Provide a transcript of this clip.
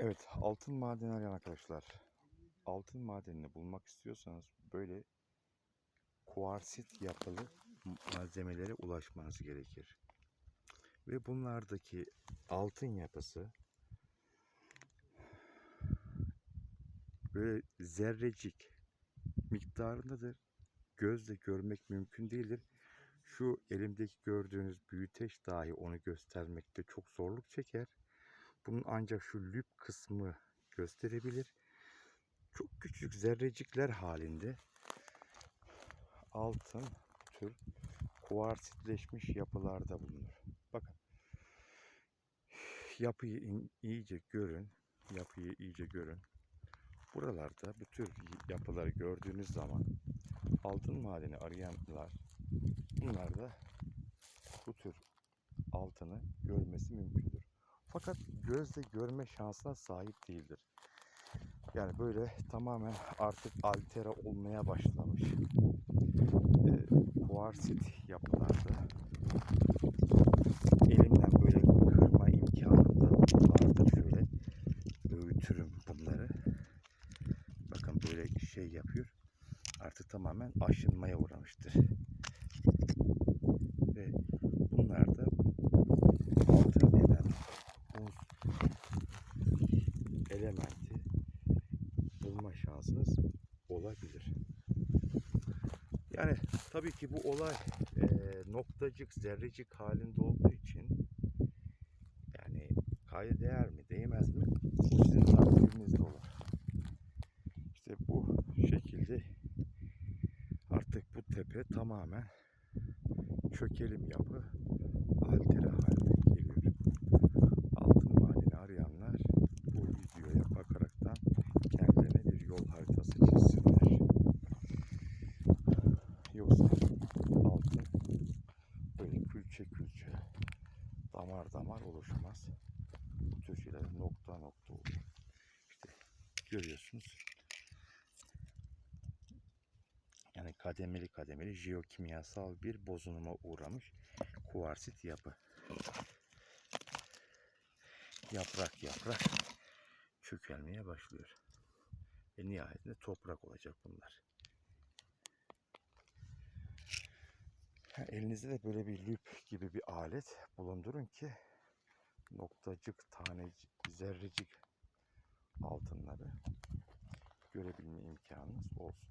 Evet, altın madeni arayan arkadaşlar. Altın madenini bulmak istiyorsanız böyle kuarsit yapılı malzemelere ulaşmanız gerekir. Ve bunlardaki altın yapısı böyle zerrecik miktarındadır. Gözle görmek mümkün değildir. Şu elimdeki gördüğünüz büyüteç dahi onu göstermekte çok zorluk çeker. Bunun ancak şu lüp kısmı gösterebilir. Çok küçük zerrecikler halinde altın tür kuvarsitleşmiş yapılarda bulunur. Bakın. Yapıyı iyice görün. Yapıyı iyice görün. Buralarda bu tür yapıları gördüğünüz zaman altın madeni arayanlar bunlar da bu tür altını görmesi mümkündür. Fakat gözle görme şansına sahip değildir. Yani böyle tamamen artık altera olmaya başlamış. E, kuarsit yapılarda elimden böyle kırma imkanım da vardır. Şöyle öğütürüm bunları. Bakın böyle şey yapıyor. Artık tamamen aşınmaya uğramıştır. Ve bunlar da altın denen uz elementi bulma şansınız olabilir. Yani tabii ki bu olay eee, noktacık, zerrecik halinde olduğu için yani kayda değer mi, değmez mi? Sizin takdirinizde olur. İşte bu şekilde artık bu tepe tamamen çökelim yapı altere damar oluşmaz. Bu tür şeyler nokta nokta olur. İşte görüyorsunuz. Yani kademeli kademeli jeokimyasal bir bozunuma uğramış kuvarsit yapı. Yaprak yaprak çökelmeye başlıyor. Ve nihayetinde toprak olacak bunlar. Elinizde de böyle bir lüp gibi bir alet bulundurun ki noktacık, tanecik, zerrecik altınları görebilme imkanınız olsun.